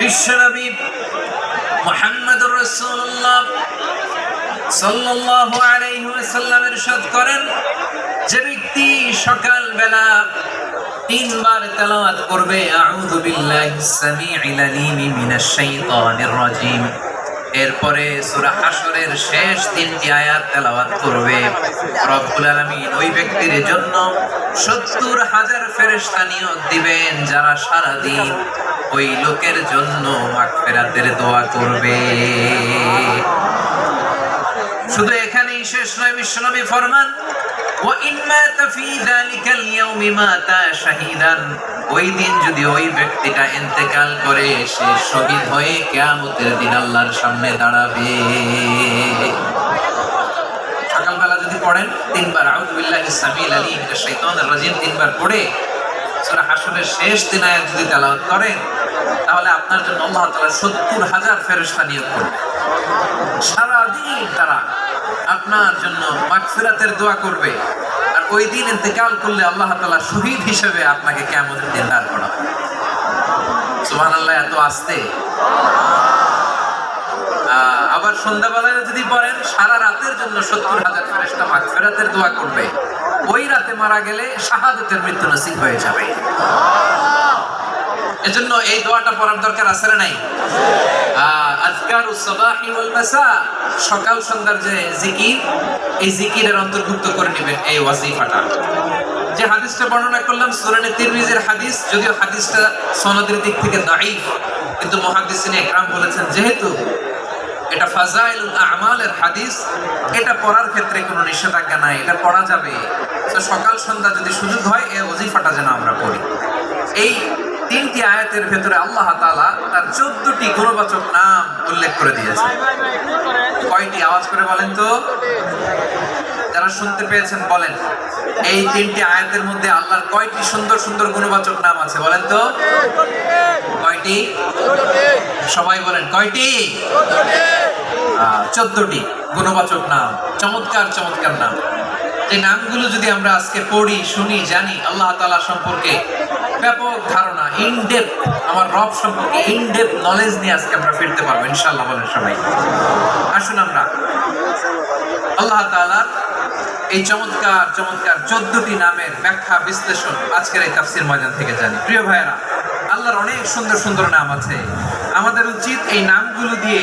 বিশ্বনবী মোহাম্মদুর রাসূলুল্লাহ সাল্লাল্লাহু আলাইহি ওয়াসাল্লাম ইরশাদ করেন, যে ব্যক্তি সকালবেলা তিনবার তেলাওয়াত করবে, আউযু বিল্লাহিস সামিউল আলিম মিনাশ শাইতানির রাজিম। এরপরে সূরা হাশরের শেষ তিনটি আয়াত তেলাওয়াত করবে। রব্বুল আলামিন ওই ব্যক্তির জন্য সত্তর হাজার ফেরেশতা নিয়োগ দিবেন যারা সারা দিন ওই লোকের জন্য মাগফিরাতের দোয়া করবে। শুধু এখানেই শেষ নয় বিশ্বনবী ফরমান وإن مات في ذلك اليوم مات شهيدا ওই দিন যদি ওই ব্যক্তিটা ইন্তেকাল করে সে শহীদ হয়ে কিয়ামতের দিন আল্লাহর সামনে দাঁড়াবে সকালবেলা যদি পড়েন তিনবার আউযু বিল্লাহি সামিল আলী মিনাশ শাইতানির রাজিম তিনবার পড়ে সূরা হাশরের শেষ দিন আয়াত যদি তেলাওয়াত করেন তাহলে আপনার জন্য আল্লাহ তাআলা 70 হাজার ফেরেশতা নিয়োগ করবেন সারাদিন তারা আপনার জন্য মাগফিরাতের দোয়া করবে। আর ওই দিন ইন্তেকাল করলে আল্লাহ তাআলা শহীদ হিসেবে আপনাকে কিয়ামতের দিন দাঁড় করাবে। সুবহানাল্লাহ, এত আস্তে। আবার সন্ধ্যাবেলায় যদি পড়েন, সারা রাতের জন্য সত্তর হাজার ফেরেস্তা মাগফিরাতের দোয়া করবে। ওই রাতে মারা গেলে শাহাদতের মৃত্যু নসিব হয়ে যাবে। এজন্য এই দোয়াটা পড়ার দরকার আছে না নাই? আজকার সাবাহি ওয়াল মাসা, সকাল সন্ধ্যার যে জিকির, এই জিকিরের অন্তর্ভুক্ত করে নেবেন এই ওয়াজিফাটা। যে হাদিসটা বর্ণনা করলাম, সুরানে তিরমিজির হাদিস, যদিও হাদিসটা সনদের দিক থেকে দাঈফ, কিন্তু মুহাদ্দিসিন একরাম বলেছেন, যেহেতু এটা ফাজাইলুল আমালের হাদিস, এটা পড়ার ক্ষেত্রে কোনো নিষেধাজ্ঞা নাই, এটা পড়া যাবে। তো সকাল সন্ধ্যা যদি সুযোগ হয়, এই ওজিফাটা যেন আমরা পড়ি। এই তিনটি আয়াতের ভেতরে আল্লাহ তাআলা তার চোদ্দটি গুণবাচক নাম উল্লেখ করে দিয়েছে কয়টি? আওয়াজ করে বলেন তো। যারা শুনতে পেয়েছেন, বলেন। এই তিনটি আয়াতের মধ্যে আল্লাহর কয়টি সুন্দর সুন্দর গুণবাচক নাম আছে, বলেন তো। কয়টি? সবাই বলেন, কয়টি? চোদ্দটি গুণবাচক নাম, চমৎকার চমৎকার নাম। যে নামগুলো যদি আমরা আজকে পড়ি, শুনি, জানি, আল্লাহ তাআলা সম্পর্কে ব্যাপক ধারণা ইনডেপ আমার রব সম্পর্কে ইনডেপ নলেজ নিয়ে আজকে আমরা ফিরতে পারব, ইনশাআল্লাহ বলেন সবাই। আসুন আমরা। আল্লাহ তাআলার এই চমৎকার চমৎকার চোদ্দটি নামের ব্যাখ্যা, বিশ্লেষণ আজকের এই তাফসির ময়দান থেকে জানি। প্রিয় ভাইয়েরা, আল্লাহর অনেক সুন্দর সুন্দর নাম আছে। আমাদের উচিত এই নামগুলো দিয়ে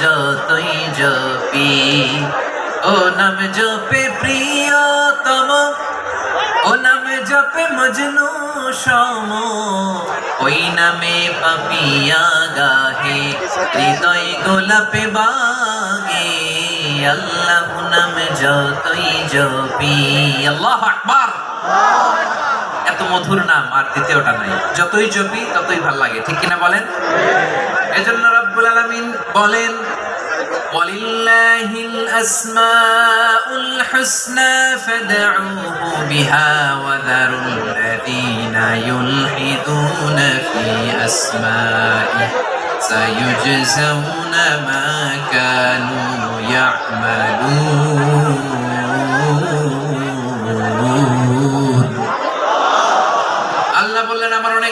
যতই জপি ও নাম জপে প্রিয়তম ও নামে জপে মজনু সম ওই নামে পাপিয়া গাহে হৃদয় গোলাপে বাগে আল্লাহ নামে যতই জপি আল্লাহ আকবার এত মধুর নাম আর দ্বিতীয়টা নাই যতই জপি ততই ভাল লাগে ঠিক কিনা বলেন এজন্য রব্বুল আলামিন বলেন ولله الأسماء الحسنى فادعوه بها وذروا الذين يلحدون في أسمائه سيجزون ما كانوا يعملون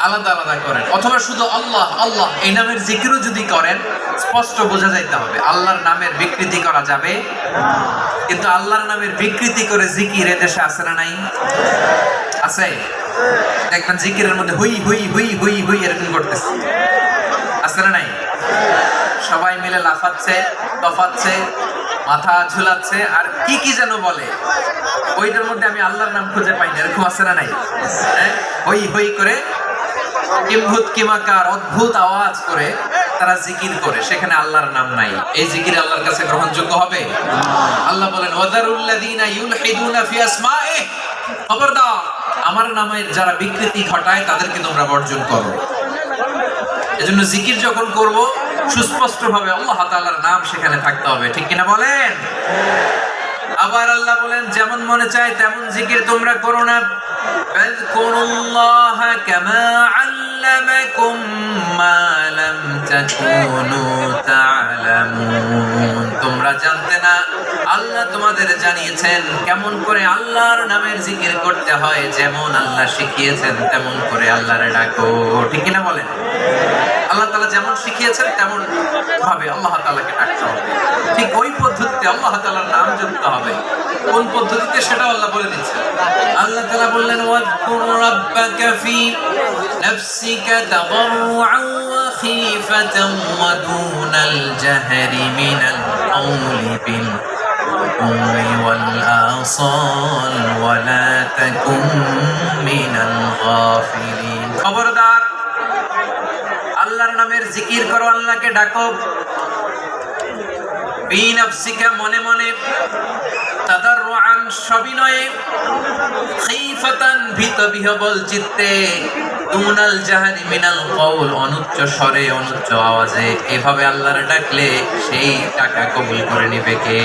আলাদা আলাদা করেন। অথবা শুধু আল্লাহ আল্লাহ, এই নামের জিকিরও যদি করেন, স্পষ্ট বোঝা যাইতে হবে, আল্লাহর নামের বিকৃতি করা যাবে। কিন্তু আল্লাহর নামের বিকৃতি করে জিকির এদেশে আছে না নাই? আছে? দেখবেন জিকিরের মধ্যে হুই হুই হুই হুই হুই এরকম করতেছে। আছে না নাই? সবাই মিলে লাফাচ্ছে, তফাচ্ছে, মাথা ঝুলাচ্ছে, আর কি কি যেন বলে। ওইটার মধ্যে আমি আল্লাহর নাম খুঁজে পাই না এরকম আছে না নাই? হ্যাঁ? হই হই করে কিম্ভূত কিমাকার অদ্ভুত আওয়াজ করে তারা জিকির করে, সেখানে আল্লাহর নাম নাই। এই জিকির আল্লাহর কাছে গ্রহণযোগ্য হবে? আল্লাহ বলেন, ওয়াদারুল্লাযীনা ইউলহিদুনা ফি আসমাইহি খবরদার, আমার নামের যারা বিকৃতি ঘটায়, তাদেরকে তোমরা বর্জন করো। এজন্য জিকির যখন করব সুস্পষ্ট ভাবে আল্লাহ তাআলার নাম সেখানে থাকতে হবে। ঠিক কিনা বলেন? আবার আল্লাহ বলেন, যেমন মনে চায়, তেমন জিকির তোমরা করো না। ফাযকুরুল্লাহ كما علمكم ما لم تكونوا تعلمون. তোমরা জানতে না, আল্লাহ তোমাদের জানিয়েছেন কেমন করে আল্লাহর নামের জিকির করতে হয়, যেমন আল্লাহ শিখিয়েছেন তেমন করে আল্লাহরে ডাকো। ঠিক কিনা বলেন? যেমন শিখিয়েছেন তেমন ভাবে আল্লাহ তাআলাকে ডাকতে হবে ঠিক ওই পদ্ধতিতে আল্লাহ তাআলার নাম জপতে হবে কোন পদ্ধতিতে সেটা আল্লাহ বলে দিচ্ছেন আল্লাহ তাআলা বললেন ওয়াজকুর রাব্বাকা ফি নাফসিকা তাদাররুআন ওয়া খিফাতান ওয়া দুনাল জাহরি মিনাল কওলি বিল الغدو والآصال ولا تكن من الغافلين খবরদার আল্লাহর নামের জিকির করো, আল্লাহকে ডাকো। মনে মনে সবিনয়ে ভীত বিহবল চিত্তে মিনাল অনুচ্চ স্বরে, অনুচ্চ আওয়াজে। এভাবে ডাকলে সেই টাকা করে নিবে কে?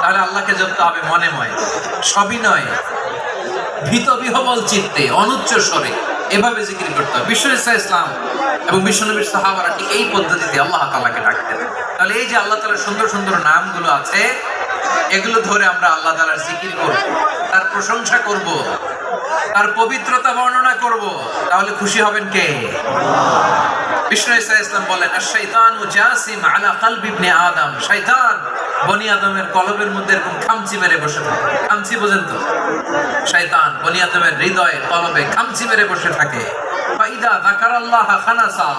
তাহলে আল্লাহকে জপতে হবে মনে ময় সবিনয় ভীত বিহবল চিত্তে, অনুচ্চ স্বরে। এভাবে জিকির করতে হবে বিশ্ব ইসা ইসলাম এবং বিশ্বনবীর সাহাবারা ঠিক এই পদ্ধতিতে আল্লাহ তাআলাকে ডাকতেন। তাহলে এই যে আল্লাহ তাআলার সুন্দর সুন্দর নামগুলো আছে, এগুলো ধরে আমরা আল্লাহ তাআলার জিকির করব, তার প্রশংসা করব, তার পবিত্রতা বর্ণনা করব। তাহলে খুশি হবেন কে? বিষ্ণু ইসা ইসলাম বলেন আর ও জাসিম আলা কালবি ইবনে আদম। শয়তান বনি আদমের কলবের মধ্যে এরকম খামচি মেরে বসে থাকে। খামচি বোঝেন তো? শয়তান, বনি আদমের হৃদয়ে কলবে খামচি মেরে বসে থাকে। ফাইদা যাকারাল্লাহ খানাসা।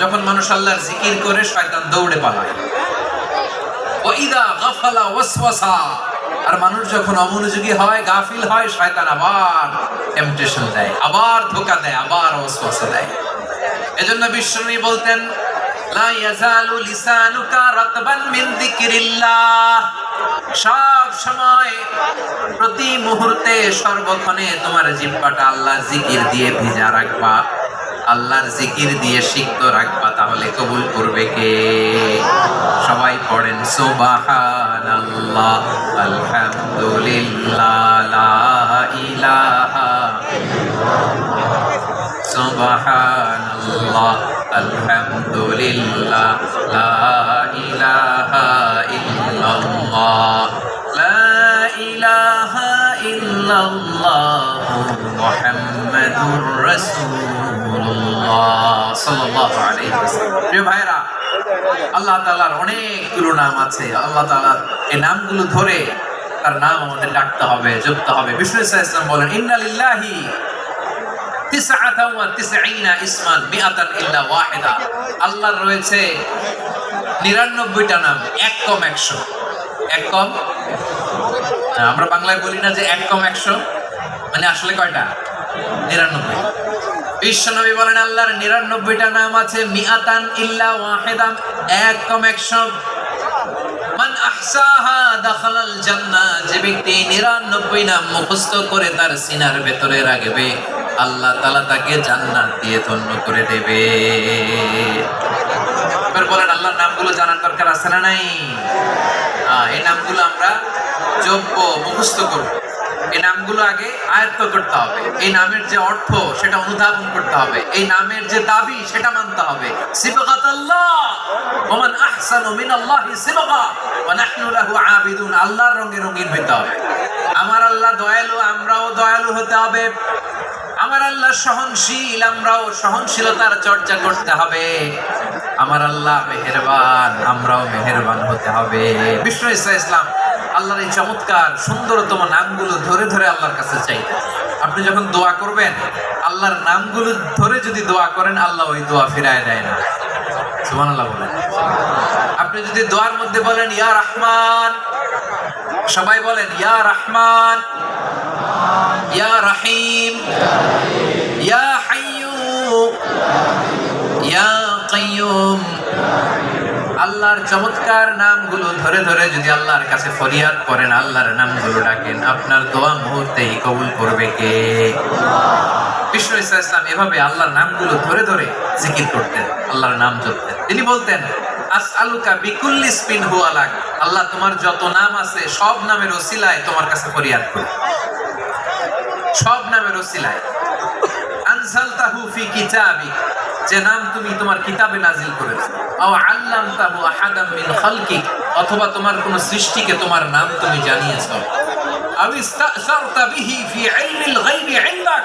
যখন মানুষ আল্লাহর জিকির করে, শয়তান দৌড়ে পালায়। ওয়াইদা গাফালা ওয়াসওয়াসা। আর মানুষ যখন অমনোযোগী হয়, গাফিল হয়, শয়তান আবার টেম্পটেশন দেয়, আবার ধোকা দেয়, আবার ওয়াসওয়াসা দেয়। এজন্য বিশ্বনবী বলতেন সর্বক্ষণে তোমার আল্লাহর জিকির দিয়ে ভিজা রাখবা। আল্লাহর জিকির দিয়ে রাখবা, তাহলে কবুল করবে কে? সবাই পড়েন, সুবহানাল্লাহ, আলহামদুলিল্লাহ। ইল্লাল্লাহ মুহাম্মাদুর রাসূলুল্লাহ সাল্লাল্লাহু আলাইহি ওয়াসাল্লাম। প্রিয় ভাইরা আল্লাহ তাআলার অনেকগুলো নাম আছে। আল্লাহ তাআলার এই নামগুলো ধরে তার নাম আমাদের ডাকতে হবে, জপতে হবে। বিষ্ণু ইসলাম বলেন, ইন্না লিল্লাহি ইসমান মিআতান ইল্লা ওয়াহিদা। আল্লাহর রয়েছে নিরানব্বইটা নাম, এক কম একশো। এক কম আমরা বাংলায় বলি না যে এক কম একশো মানে আসলে কয়টা? নিরানব্বই। বিশ্বনবী বলেন আল্লাহর নিরানব্বইটা নাম আছে, মিয়াতান ইল্লা ওয়াহিদাম এক কম একশো। মান আহসাহা দাখালাল জান্নাহ, যে ব্যক্তি 99 নাম মুখস্থ করে তার সিনার ভেতরে রাখবে, আল্লাহ তাআলা তাকে জান্নাত দিয়ে ধন্য করে দেবে। বলেন, আল্লাহর নামগুলো জানার দরকার আছে না নাই? এই নামগুলো আমরা যোগ্য মুখস্থ করব। এই নামগুলো আগে আয়ত্ত করতে হবে। এই নামের যে অর্থ, সেটা অনুধাবন করতে হবে। এই নামের যে দাবি, সেটা মানতে হবে। ওমান আহসানু মিনাল্লাহি সিবগা। ওয়া নাহনু লাহু আবিদুন। আল্লাহর রঙে রঙিন হতে হবে। আমার আল্লাহ দয়ালু, আমরাও দয়ালু হতে হবে। আমার আল্লাহ সহনশীল, আমরাও সহনশীলতার চর্চা করতে হবে। আমার আল্লাহ মেহেরবান, আমরাও মেহেরবান হতে হবে। বিষ্ণু ইসা ইসলাম, আল্লাহর এই চমৎকার, সুন্দরতম নামগুলো ধরে ধরে আল্লাহর কাছে চাই। আপনি যখন দোয়া করবেন, আল্লাহর নামগুলো ধরে যদি দোয়া করেন, আল্লাহ ওই দোয়া ফিরায় দেয় না। সুমান আল্লাহ বলেন। আপনি যদি দোয়ার মধ্যে বলেন, ইয়া রহমান, সবাই বলেন, ইয়া রহমান ইয়া রহিম, ইয়া হাইয়ু ইয়া কাইয়ুম। আল্লাহর চমৎকার নামগুলো ধরে ধরে যদি আল্লাহর কাছে ফরিয়াদ করেন, আল্লাহর নামগুলো ডাকেন, আপনার দোয়া মুহূর্তেই কবুল করবে কে? বিষ্ণু ইসা ইসলাম এভাবে আল্লাহর নামগুলো ধরে ধরে জিকির করতেন, আল্লাহর নাম জপতেন। তিনি বলতেন আস আলুকা বিকুল্লি স্পিন হুয়ালাক আল্লাহ তোমার যত নাম আছে, সব নামের ওসিলায় তোমার কাছে ফরিয়াদ করি। সব নামের ওসিলায়। আনসালতাহু ফি যে নাম তুমি তোমার কিতাবে নাজিল করেছ। আও আহাদাম মিন অথবা তোমার কোন সৃষ্টিকে তোমার নাম তুমি জানিয়েছো। ইস্তাসারতা বিহি ফি ইলমিল ইনদাক।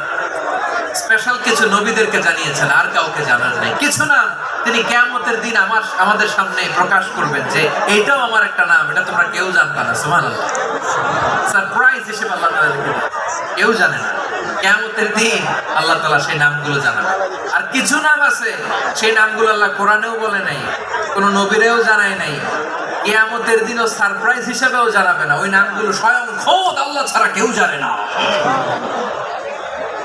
স্পেশাল কিছু নবীদেরকে জানিয়েছেন, আর কাউকে জানান নাই। কিছু নাম তিনি কেয়ামতের দিন আমার আমাদের সামনে প্রকাশ করবেন যে এটাও আমার একটা নাম, এটা তোমরা কেউ জানতা না। সুবহানাল্লাহ। সারপ্রাইজ হিসেবে আল্লাহ কেউ জানে না। কেয়ামতের দিন আল্লাহ তালা সেই নামগুলো জানাবে। আর কিছু নাম আছে, সেই নামগুলো আল্লাহ কোরআনেও বলে নাই, কোনো নবীরেও জানায় নাই। কেয়ামতের দিনও সারপ্রাইজ হিসেবেও জানাবে না। ওই নামগুলো স্বয়ং খোদ আল্লাহ ছাড়া কেউ জানে না।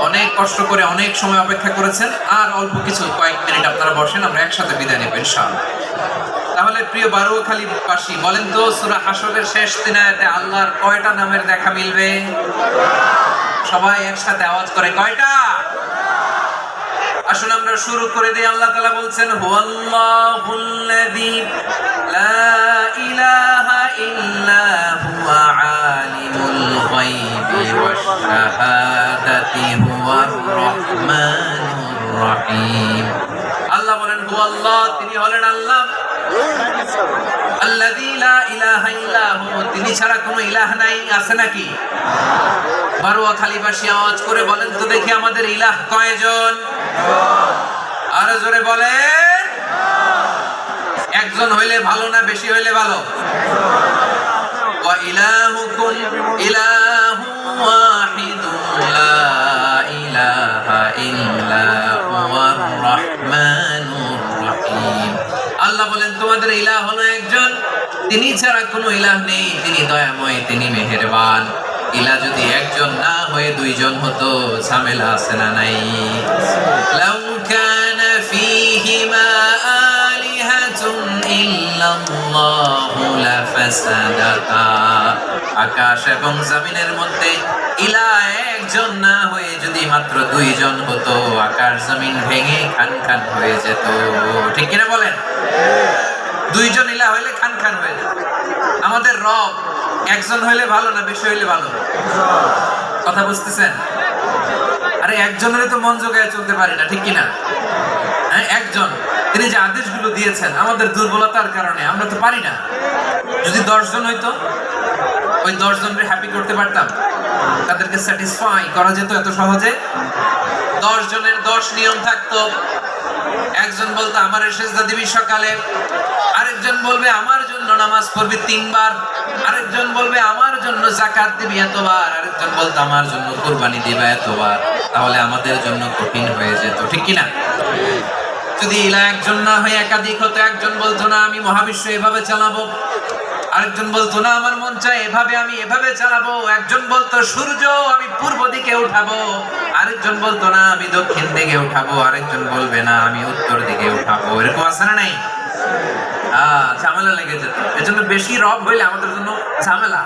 অনেক কষ্ট করে অনেক সময় অপেক্ষা করেছেন, আর অল্প কিছু কয়েক মিনিট আপনারা বসেন, আমরা একসাথে বিদায় নেবেন ইনশাআল্লাহ। তাহলে প্রিয় বারুখালী বাসী, বলেন তো, সূরা হাসরের শেষ দিনায়াতে আল্লাহর কয়টা নামের দেখা মিলবে? সবাই একসাথে আওয়াজ করে, কয়টা? আসুন আমরা শুরু করে দিই, আল্লাহ তাআলা বলছেন, হুয়াল্লাহুল্লাযী লা ইলাহা ইল্লা হুয়া আলিমুল ওয়াশ শাহাদাতি হুয়ার রহমানুর আল্লাহ বলেন হু আল্লাহ তিনি হলেন আল্লাহ। লা ইলাহা ইল্লা হু তিনি ছাড়া কোনো ইলাহ নাই, আছে নাকি? বারোয়া খালিবাসী আওয়াজ করে বলেন তো দেখি আমাদের ইলাহ কয়জন? আরও জোরে বলেন। একজন হইলে ভালো না বেশি হইলে ভালো? ইলাহুকুম, ইলাহু ওয়াহিদুন লা ইলাহা ইল্লা হুয়ার রাহমানুর রহিম আল্লাহ বলেন, তোমাদের ইলাহ হলো একজন। তিনি ছাড়া কোনো ইলাহ নেই। তিনি দয়াময়, তিনি মেহেরবান। ইলা যদি একজন না হয়ে দুইজন হতো, ঝামেলা আছে না নাই। লাউ কানা ফীহিমা আলিহাতুন লাফাসাদাতা আকাশ এবং জমিনের মধ্যে ইলা একজন না হয়ে যদি মাত্র দুইজন হতো, আকাশ জমিন ভেঙে খান খান হয়ে যেত। ঠিক কিনা বলেন? দুইজন ইলা হইলে খান খান হয়ে যেত। আমাদের রব একজন হইলে ভালো না বেশি হইলে ভালো? কথা বুঝতেছেন? আরে একজনের তো মন জোগায় চলতে পারি না, ঠিক কিনা? হ্যাঁ একজন। তিনি যে আদেশগুলো দিয়েছেন, আমাদের দুর্বলতার কারণে, আমরা তো পারি না। যদি দশজন হইতো, ওই দশজনের হ্যাপি করতে পারতাম। তাদেরকে স্যাটিসফাই করা যেত এত সহজে। দশ জনের দশ নিয়ম থাকতো। একজন বলতো, আমার সেজদা দিবি সকালে। আরেকজন বলবে, আমার জন্য নামাজ পড়বি তিনবার। আরেকজন বলবে, আমার জন্য জাকাত দিবি এতবার। আরেকজন বলতো, আমার জন্য কোরবানি দিবা এতবার। তাহলে আমাদের জন্য কঠিন হয়ে যেত, ঠিক কিনা? যদি ইলা একজন না হয়ে, একাধিক হতো, একজন বলতো, না, আমি মহাবিশ্ব এভাবে চালাবো। আরেকজন বলতো, না, আমার মন চায় এভাবে আমি এভাবে চালাবো। একজন বলতো, সূর্য, আমি পূর্ব দিকে উঠাবো। আরেকজন বলতো, না, আমি দক্ষিণ দিকে উঠাবো। আরেকজন বলবে, না, আমি উত্তর দিকে উঠাবো। এরকম আছে না নাই? ঝামেলা লেগে যেত। এজন্য বেশি রব হইলে আমাদের জন্য ঝামেলা।